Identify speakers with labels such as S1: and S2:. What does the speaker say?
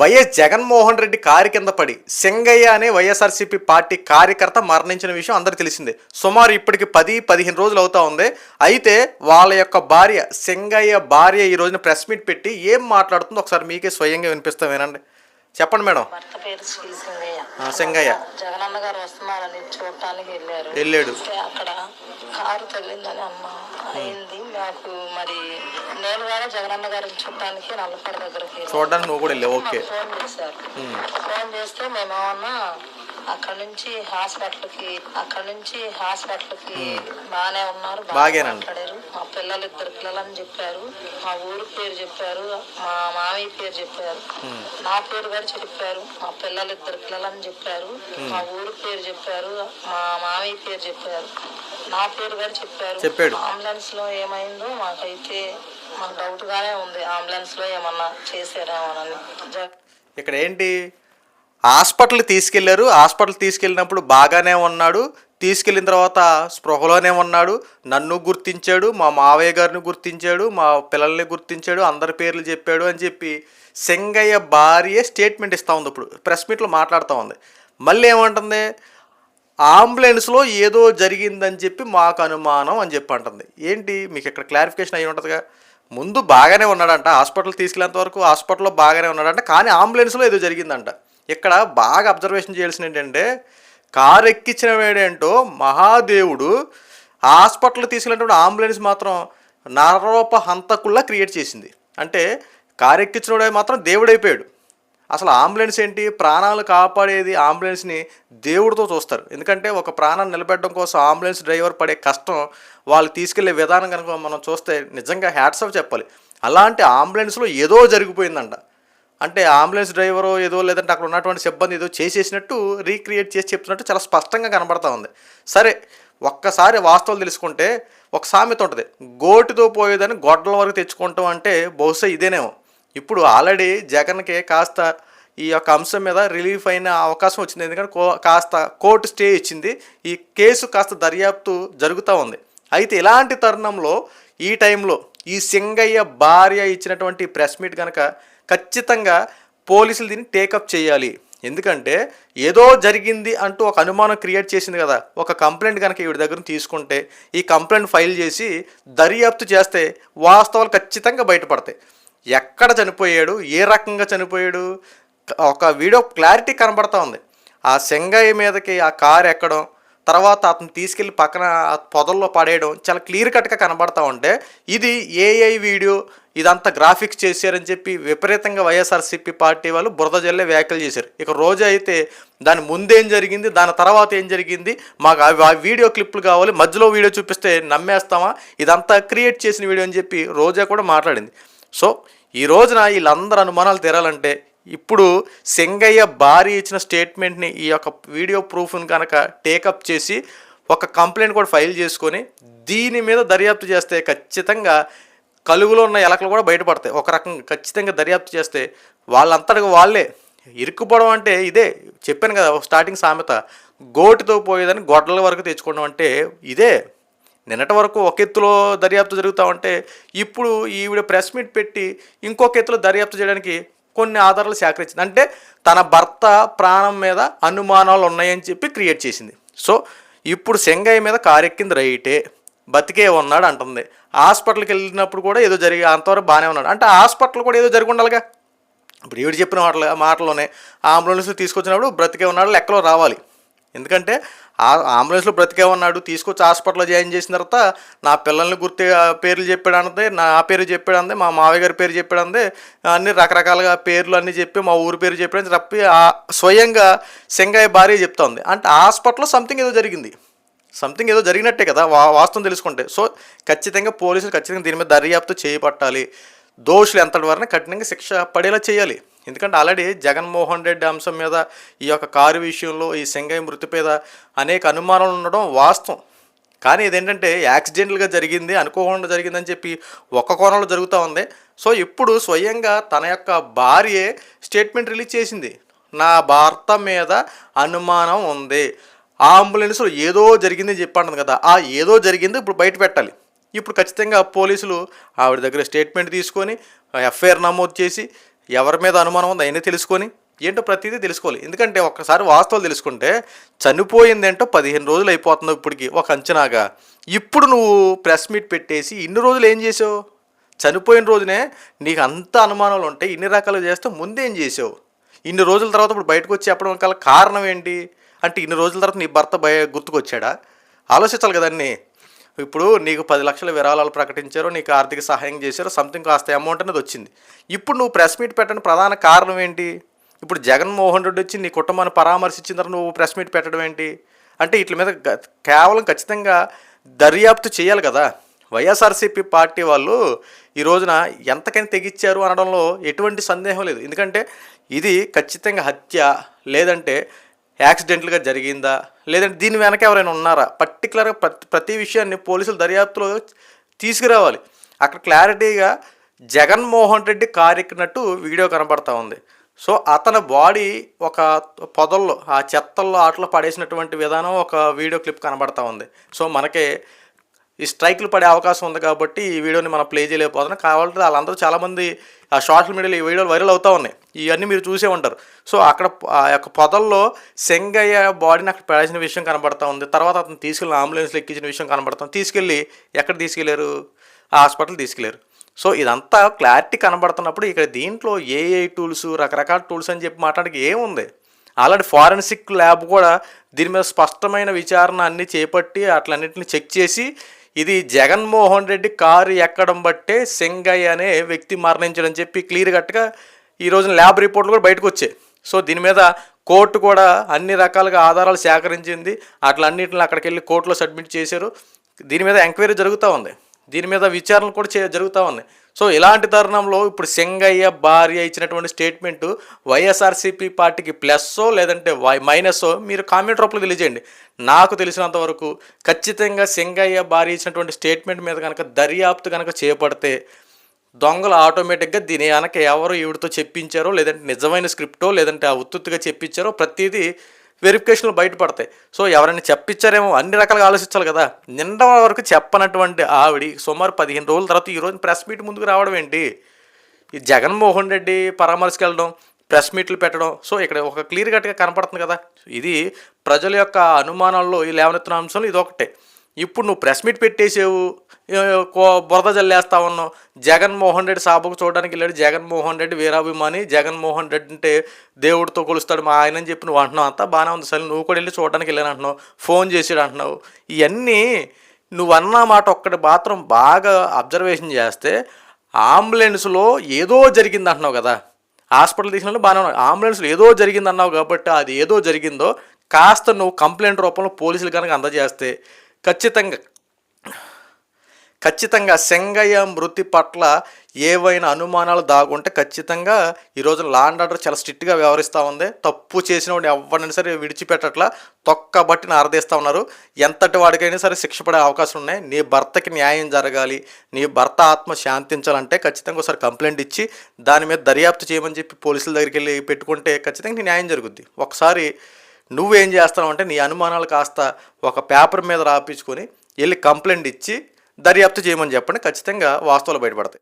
S1: YS Jaganmohan Reddy car కింద పడి సింగయ్య అనే వైఎస్ఆర్సీపీ పార్టీ కార్యకర్త మరణించిన విషయం అందరికీ తెలిసిందే. సుమారు ఇప్పటికి పది పదిహేను రోజులు అవుతా ఉంది. అయితే వాళ్ళ యొక్క భార్య సింగయ్య భార్య ఈ రోజున ప్రెస్ మీట్ పెట్టి ఏం మాట్లాడుతుందో ఒకసారి మీకే స్వయంగా వినిపిస్తాం వినండి. చెప్పండి మేడం.
S2: భర్త పేరు శ్రీ సింగయ్య.
S1: ఆ, సింగయ్య.
S2: జగనన్న గారు వస్తున్నారని చూడటానికి వెళ్ళారు.
S1: వెళ్ళాడు.
S2: అక్కడ కారు తగిలిందని అమ్మ అయింది. నాకు మరి నేను కూడా జగనన్న గారిని చూడటానికి నల్లపడ దగ్గరికి.
S1: చూడడానికి నువ్వు కూడా వెళ్ళావు ఓకే.
S2: ఫోన్ చేశారు. ఫోన్ చేస్తే మేమేమన్నా అక్కడ నుంచి హాస్పిటల్కి అక్కడ నుంచి హాస్పిటల్కి బాగానే ఉన్నారు. బాగా. మాట్లాడారు. మా పిల్లలు ఇద్దరు పిల్లలని చెప్పారు. మా ఊరు పేరు చెప్పారు. మా మామయ్య పేరు చెప్పారు. నా పేరు కూడా చెప్పారు. మా పిల్లలు ఇద్దరు పిల్లలని చెప్పారు. మా ఊరు పేరు చెప్పారు. మా మామయ్య పేరు చెప్పారు. నా పేరు కూడా చెప్పారు.
S1: చెప్పాడు.
S2: అంబులెన్స్లో ఏమైందో మాకైతే మాకు డౌట్ గానే ఉంది. అంబులెన్స్లో ఏమన్నా చేశారేమోనని.
S1: ఇక్కడ ఏంటి? హాస్పిటల్ తీసుకెళ్ళారు హాస్పిటల్ తీసుకెళ్ళినప్పుడు బాగానే ఉన్నాడు. తీసుకెళ్ళిన తర్వాత స్పృహలోనే ఉన్నాడు. నన్ను గుర్తించాడు. మా మావయ్య గారిని గుర్తించాడు. మా పిల్లల్ని గుర్తించాడు. అందరి పేర్లు చెప్పాడు అని చెప్పి సింగయ్య భార్య స్టేట్మెంట్ ఇస్తూ ఉంది ఇప్పుడు. ప్రెస్ మీట్లో మాట్లాడుతూ ఉంది. మళ్ళీ ఏమంటుంది? అంబులెన్స్లో ఏదో జరిగిందని చెప్పి మాకు అనుమానం అని చెప్పి అంటుంది. ఏంటి? మీకు ఇక్కడ క్లారిఫికేషన్ అయ్యి ఉంటుందిగా? ముందు బాగానే ఉన్నాడంట. హాస్పిటల్ తీసుకెళ్ళేంత వరకు హాస్పిటల్లో బాగానే ఉన్నాడంట. కానీ అంబులెన్స్లో ఏదో జరిగిందంట. ఇక్కడ బాగా అబ్జర్వేషన్ చేయాల్సిన ఏంటంటే కారు ఎక్కించిన వేడేంటో మహాదేవుడు హాస్పిటల్ తీసుకెళ్ళినప్పుడు అంబులెన్స్ మాత్రం నరరూప హంతకుల్లా క్రియేట్ చేసింది. అంటే కారు ఎక్కించినోడే మాత్రం దేవుడైపోయాడు. అసలు అంబులెన్స్ ఏంటి? ప్రాణాలు కాపాడేది అంబులెన్స్ని దేవుడితో చూస్తారు. ఎందుకంటే ఒక ప్రాణాన్ని నిలబెట్టడం కోసం అంబులెన్స్ డ్రైవర్ పడే కష్టం వాళ్ళు తీసుకెళ్ళే విధానం కనుక మనం చూస్తే నిజంగా హ్యాట్స్ ఆఫ్ చెప్పాలి. అలాంటి అంబులెన్స్లో ఏదో జరిగిపోయిందంట. అంటే అంబులెన్స్ డ్రైవరు ఏదో లేదంటే అక్కడ ఉన్నటువంటి సిబ్బంది ఏదో చేసేసినట్టు రీక్రియేట్ చేసి చెప్తున్నట్టు చాలా స్పష్టంగా కనబడతా ఉంది. సరే ఒక్కసారి వాస్తవాలు తెలుసుకుంటే ఒక సామెత ఉంటుంది. గోటితో పోయేదని గొడ్డల వరకు తెచ్చుకుంటాం అంటే బహుశా ఇదేనేమో. ఇప్పుడు ఆల్రెడీ జగన్కి కాస్త ఈ యొక్క అంశం మీద రిలీఫ్ అయిన అవకాశం వచ్చింది. ఎందుకంటే కో- కాస్త కోర్టు స్టే ఇచ్చింది. ఈ కేసు కాస్త దర్యాప్తు జరుగుతూ ఉంది. అయితే ఇలాంటి తరుణంలో ఈ టైంలో ఈ సింగయ్య భార్య ఇచ్చినటువంటి ప్రెస్ మీట్ కనుక ఖచ్చితంగా పోలీసులు దీన్ని టేకప్ చేయాలి. ఎందుకంటే ఏదో జరిగింది అంటూ ఒక అనుమానం క్రియేట్ చేసింది కదా. ఒక కంప్లైంట్ కనుక వీడి దగ్గర తీసుకుంటే ఈ కంప్లైంట్ ఫైల్ చేసి దర్యాప్తు చేస్తే వాస్తవాలు ఖచ్చితంగా బయటపడతాయి. ఎక్కడ చనిపోయాడు? ఏ రకంగా చనిపోయాడు? ఒక వీడియో క్లారిటీ కనబడతా ఉంది. ఆ సెంగయ్య మీదకి ఆ కారు ఎక్కడం తర్వాత అతను తీసుకెళ్ళి పక్కన పొదల్లో పడేయడం చాలా క్లియర్ కట్గా కనబడతా ఉంటే ఇది ఏఐ వీడియో ఇదంతా గ్రాఫిక్స్ చేశారని చెప్పి విపరీతంగా వైఎస్ఆర్సీపీ పార్టీ వాళ్ళు బురద జల్లే వ్యాఖ్యలు చేశారు. ఇక రోజు అయితే దాని ముందేం జరిగింది దాని తర్వాత ఏం జరిగింది మాకు ఆ- వీడియో క్లిప్లు కావాలి మధ్యలో వీడియో చూపిస్తే నమ్మేస్తామా? ఇదంతా క్రియేట్ చేసిన వీడియో అని చెప్పి రోజా కూడా మాట్లాడింది. సో ఈ రోజున వీళ్ళందరూ అనుమానాలు తీరాలంటే ఇప్పుడు సింగయ్య భారీ ఇచ్చిన స్టేట్మెంట్ని ఈ యొక్క వీడియో ప్రూఫ్ని కనుక టేకప్ చేసి ఒక కంప్లైంట్ కూడా ఫైల్ చేసుకొని దీని మీద దర్యాప్తు చేస్తే ఖచ్చితంగా కలుగులో ఉన్న ఎలకలు కూడా బయటపడతాయి. ఒక రకంగా ఖచ్చితంగా దర్యాప్తు చేస్తే వాళ్ళంతటికి వాళ్ళే. ఇరుక్కుపోవడం అంటే ఇదే. చెప్పాను కదా స్టార్టింగ్ సామెత. గోటితో పోయేదని గొడ్డల వరకు తెచ్చుకోవడం అంటే ఇదే. నిన్నటి వరకు ఒక ఎత్తులో దర్యాప్తు జరుగుతూ ఉంటే ఇప్పుడు ఈవిడ ప్రెస్ మీట్ పెట్టి ఇంకొక ఎత్తులో దర్యాప్తు చేయడానికి కొన్ని ఆధారాలు సేకరించింది. అంటే తన భర్త ప్రాణం మీద అనుమానాలు ఉన్నాయని చెప్పి క్రియేట్ చేసింది. సో ఇప్పుడు సెంగయ్య మీద కారెక్కింది రైటే. బతికే ఉన్నాడు అంటుంది. హాస్పిటల్కి వెళ్ళినప్పుడు కూడా ఏదో జరిగి అంతవరకు బాగానే ఉన్నాడు. అంటే హాస్పిటల్ కూడా ఏదో జరిగి ఉండాలిగా. ఇప్పుడు ఈవిడ చెప్పిన మాటలు మాటలోనే అంబులెన్స్ తీసుకొచ్చినప్పుడు బ్రతికే ఉన్నాడు లెక్కలో రావాలి. ఎందుకంటే ఆ అంబులెన్స్లో బ్రతికే ఉన్నాడు తీసుకొచ్చి హాస్పిటల్లో జాయిన్ చేసిన తర్వాత నా పిల్లల్ని గుర్తు పేర్లు చెప్పాడు నా పేరు చెప్పాడు అందే మా మావయ్య గారి పేరు చెప్పాడు అందే అన్ని రకరకాలుగా పేర్లు అన్నీ చెప్పి మా ఊరి పేరు చెప్పాడని తప్పి ఆ స్వయంగా సింగయ్య భార్య చెప్తోంది. అంటే హాస్పిటల్లో సంథింగ్ ఏదో జరిగింది. సంథింగ్ ఏదో జరిగినట్టే కదా వా వాస్తవం తెలుసుకుంటే. సో ఖచ్చితంగా పోలీసులు ఖచ్చితంగా దీని మీద దర్యాప్తు చేయబట్టాలి దోషులు ఎంతటి వరకు కఠినంగా శిక్ష పడేలా చేయాలి. ఎందుకంటే ఆల్రెడీ జగన్మోహన్ రెడ్డి అంశం మీద ఈ యొక్క కారు విషయంలో ఈ సింగయ్య మృతి మీద అనేక అనుమానాలు ఉండడం వాస్తవం. కానీ ఇదేంటంటే యాక్సిడెంటల్గా జరిగింది అనుకోకుండా జరిగిందని చెప్పి ఒక్క కోణంలో జరుగుతూ ఉంది. సో ఇప్పుడు స్వయంగా తన యొక్క భార్యే స్టేట్మెంట్ రిలీజ్ చేసింది. నా భర్త మీద అనుమానం ఉంది. ఆ అంబులెన్స్లో ఏదో జరిగిందని చెప్పండి కదా ఆ ఏదో జరిగింది ఇప్పుడు బయట పెట్టాలి. ఇప్పుడు ఖచ్చితంగా పోలీసులు ఆవిడ దగ్గర స్టేట్మెంట్ తీసుకొని ఎఫ్ఐఆర్ నమోదు చేసి ఎవరి మీద అనుమానం ఉందో అయినా తెలుసుకొని ఏంటో ప్రతిదీ తెలుసుకోవాలి. ఎందుకంటే ఒక్కసారి వాస్తవాలు తెలుసుకుంటే చనిపోయిందేంటో పదిహేను రోజులు అయిపోతుంది ఇప్పటికి ఒక అంచనాగా. ఇప్పుడు నువ్వు ప్రెస్ మీట్ పెట్టేసి ఇన్ని రోజులు ఏం చేసావు? చనిపోయిన రోజునే నీకు అంత అనుమానాలు ఉంటాయి ఇన్ని రకాలు చేస్తే ముందేం చేసావు? ఇన్ని రోజుల తర్వాత ఇప్పుడు బయటకు వచ్చి చెప్పడం కల కారణం ఏంటి? అంటే ఇన్ని రోజుల తర్వాత నీ భర్త భయ గుర్తుకొచ్చాడా? ఆలోచించాలి కదండి ఇప్పుడు నీకు పది లక్షల విరాళాలు ప్రకటించారు నీకు ఆర్థిక సహాయం చేశారు సంథింగ్ కాస్త అమౌంట్ అనేది వచ్చింది. ఇప్పుడు నువ్వు ప్రెస్ మీట్ పెట్టడం ప్రధాన కారణం ఏంటి? ఇప్పుడు జగన్మోహన్ రెడ్డి వచ్చి నీ కుటుంబాన్ని పరామర్శించిన తర్వాత నువ్వు ప్రెస్ మీట్ పెట్టడం ఏంటి? అంటే వీటి మీద కేవలం ఖచ్చితంగా దర్యాప్తు చేయాలి కదా. వైఎస్ఆర్సీపీ పార్టీ వాళ్ళు ఈ రోజున ఎంతకని తెగిచ్చారు అనడంలో ఎటువంటి సందేహం లేదు. ఎందుకంటే ఇది ఖచ్చితంగా హత్య లేదంటే యాక్సిడెంట్లుగా జరిగిందా? లేదంటే దీని వెనక ఎవరైనా ఉన్నారా? పర్టికులర్గా ప్రతి ప్రతి విషయాన్ని పోలీసులు దర్యాప్తులో తీసుకురావాలి. అక్కడ క్లారిటీగా జగన్మోహన్ రెడ్డి కారెక్కినట్టు వీడియో కనబడతా ఉంది. సో అతని బాడీ ఒక పొదల్లో ఆ చెత్తల్లో ఆటలో పడేసినటువంటి విధానం ఒక వీడియో క్లిప్ కనబడతా ఉంది. సో మనకి ఈ స్ట్రైక్లు పడే అవకాశం ఉంది కాబట్టి ఈ వీడియోని మనం ప్లే చేయలేకపోతున్నాం. కాబట్టి వాళ్ళందరూ చాలామంది ఆ సోషల్ మీడియాలో ఈ వీడియోలు వైరల్ అవుతూ ఉన్నాయి. ఇవన్నీ మీరు చూసే ఉంటారు. సో అక్కడ ఆ యొక్క పొదల్లో సెంగయ్య బాడీని అక్కడ పడేసిన విషయం కనబడతా ఉంది. తర్వాత అతను తీసుకెళ్ళి అంబులెన్స్లో ఎక్కించిన విషయం కనబడతాం తీసుకెళ్ళి ఎక్కడ తీసుకెళ్ళారు? హాస్పిటల్ తీసుకెళ్ళారు. సో ఇదంతా క్లారిటీ కనబడుతున్నప్పుడు ఇక్కడ దీంట్లో ఏఐ టూల్స్ రకరకాల టూల్స్ అని చెప్పి మాట్లాడికి ఏముంది? ఆల్రెడీ ఫారెన్సిక్ ల్యాబ్ కూడా దీని మీద స్పష్టమైన విచారణ అన్ని చేపట్టి అట్లన్నింటిని చెక్ చేసి ఇది జగన్మోహన్ రెడ్డి కారు ఎక్కడం బట్టే సింగయ్య అనే వ్యక్తి మరణించడం చెప్పి క్లియర్ కట్గా ఈ రోజున ల్యాబ్ రిపోర్ట్లు కూడా బయటకు వచ్చాయి. సో దీని మీద కోర్టు కూడా అన్ని రకాలుగా ఆధారాలు సేకరించింది. అట్లన్నింటిని అక్కడికి వెళ్ళి కోర్టులో సబ్మిట్ చేశారు. దీని మీద ఎంక్వైరీ జరుగుతూ ఉంది. దీని మీద విచారణ కూడా చే జరుగుతూ ఉన్నాయి. సో ఇలాంటి తరుణంలో ఇప్పుడు సింగయ్య భార్య ఇచ్చినటువంటి స్టేట్మెంటు వైఎస్ఆర్సీపీ పార్టీకి ప్లస్సో లేదంటే వై మైనస్సో మీరు కామెంట్ రూపంలో తెలియజేయండి. నాకు తెలిసినంత వరకు ఖచ్చితంగా సింగయ్య భార్య ఇచ్చినటువంటి స్టేట్మెంట్ మీద కనుక దర్యాప్తు కనుక చేపడితే దొంగలు ఆటోమేటిక్గా దీని వెనక ఎవరు ఈవిడతో చెప్పించారో లేదంటే నిజమైన స్క్రిప్టో లేదంటే ఆ ఉత్తుత్తుగా చెప్పించారో ప్రతిదీ వెరిఫికేషన్లు బయటపడతాయి. సో ఎవరైనా చెప్పించారేమో అన్ని రకాలుగా ఆలోచించాలి కదా. నిన్న వరకు చెప్పనటువంటి ఆవిడ సుమారు పదిహేను రోజుల తర్వాత ఈరోజు ప్రెస్ మీట్ ముందుకు రావడం ఏంటి? ఈ జగన్మోహన్ రెడ్డి పరామర్శకు వెళ్ళడం ప్రెస్ మీట్లు పెట్టడం సో ఇక్కడ ఒక క్లియర్ కట్గా కనపడుతుంది కదా. ఇది ప్రజల యొక్క అనుమానాల్లో ఈ లేవనెత్తిన అంశంలో ఇది ఒకటే. ఇప్పుడు నువ్వు ప్రెస్ మీట్ పెట్టేసావు కో- బురద జల్లేస్తా ఉన్నావు. జగన్మోహన్ రెడ్డి సాబుకు చూడడానికి వెళ్ళాడు. జగన్మోహన్ రెడ్డి వీరాభిమాని. జగన్మోహన్ రెడ్డి అంటే దేవుడితో కొలుస్తాడు మా ఆయన అని చెప్పి నువ్వు అంటున్నావు. అంతా బాగానే ఉంది. సరే నువ్వు కూడా వెళ్ళి చూడడానికి వెళ్ళాను అంటున్నావు. ఫోన్ చేసాడు అంటున్నావు. ఇవన్నీ నువ్వు అన్న మాట ఒక్కటి మాత్రం బాగా అబ్జర్వేషన్ చేస్తే అంబులెన్స్లో ఏదో జరిగింది అంటున్నావు కదా. హాస్పిటల్ తీసిన బాగానే ఉన్నావు అంబులెన్స్లో ఏదో జరిగింది అన్నావు కాబట్టి అది ఏదో జరిగిందో కాస్త నువ్వు కంప్లైంట్ రూపంలో పోలీసులు కనుక అందజేస్తే ఖచ్చితంగా ఖచ్చితంగా శంగయ్య మృతి పట్ల ఏవైనా అనుమానాలు దాగుంటే ఖచ్చితంగా ఈ రోజున లాండ్ ఆర్డర్ చాలా స్ట్రిక్ట్గా వ్యవహరిస్తూ ఉంది. తప్పు చేసిన వాడిని ఎవరినైనా సరే విడిచిపెట్టట్లా తొక్క బట్టిని ఆరదీస్తూ ఉన్నారు. ఎంతటి వాడికైనా సరే శిక్ష పడే అవకాశం ఉన్నాయి. నీ భర్తకి న్యాయం జరగాలి. నీ భర్త ఆత్మ శాంతించాలంటే ఖచ్చితంగా ఒకసారి కంప్లైంట్ ఇచ్చి దాని మీద దర్యాప్తు చేయమని చెప్పి పోలీసుల దగ్గరికి వెళ్ళి పెట్టుకుంటే ఖచ్చితంగా న్యాయం జరుగుద్ది. ఒకసారి నువ్వేం చేస్తావు అంటే నీ అనుమానాలు కాస్త ఒక పేపర్ మీద రాపించుకొని వెళ్ళి కంప్లైంట్ ఇచ్చి దర్యాప్తు చేయమని చెప్పండి. ఖచ్చితంగా వాస్తవాలు బయటపడతాయి.